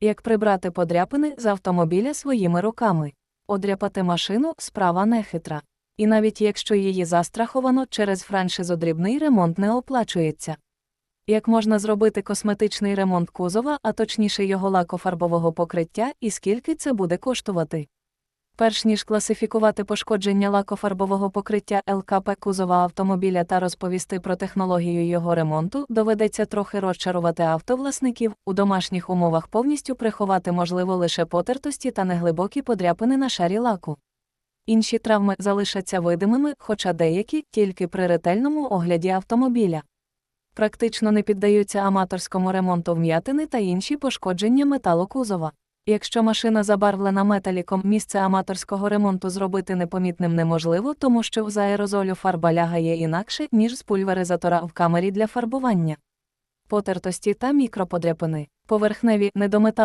Як прибрати подряпини з автомобіля своїми руками. Одряпати машину справа нехитра. І навіть якщо її застраховано через франшизу дрібний ремонт не оплачується. Як можна зробити косметичний ремонт кузова, а точніше його лакофарбового покриття, і скільки це буде коштувати? Перш ніж класифікувати пошкодження лакофарбового покриття ЛКП кузова автомобіля та розповісти про технологію його ремонту, доведеться трохи розчарувати автовласників, у домашніх умовах повністю приховати можливо лише потертості та неглибокі подряпини на шарі лаку. Інші травми залишаться видимими, хоча деякі тільки при ретельному огляді автомобіля. Практично не піддаються аматорському ремонту вм'ятини та інші пошкодження металокузова. Якщо машина забарвлена металіком, місце аматорського ремонту зробити непомітним неможливо, тому що з аерозолю фарба лягає інакше, ніж з пульверизатора в камері для фарбування. Потертості та мікроподряпини. Поверхневі недометалеві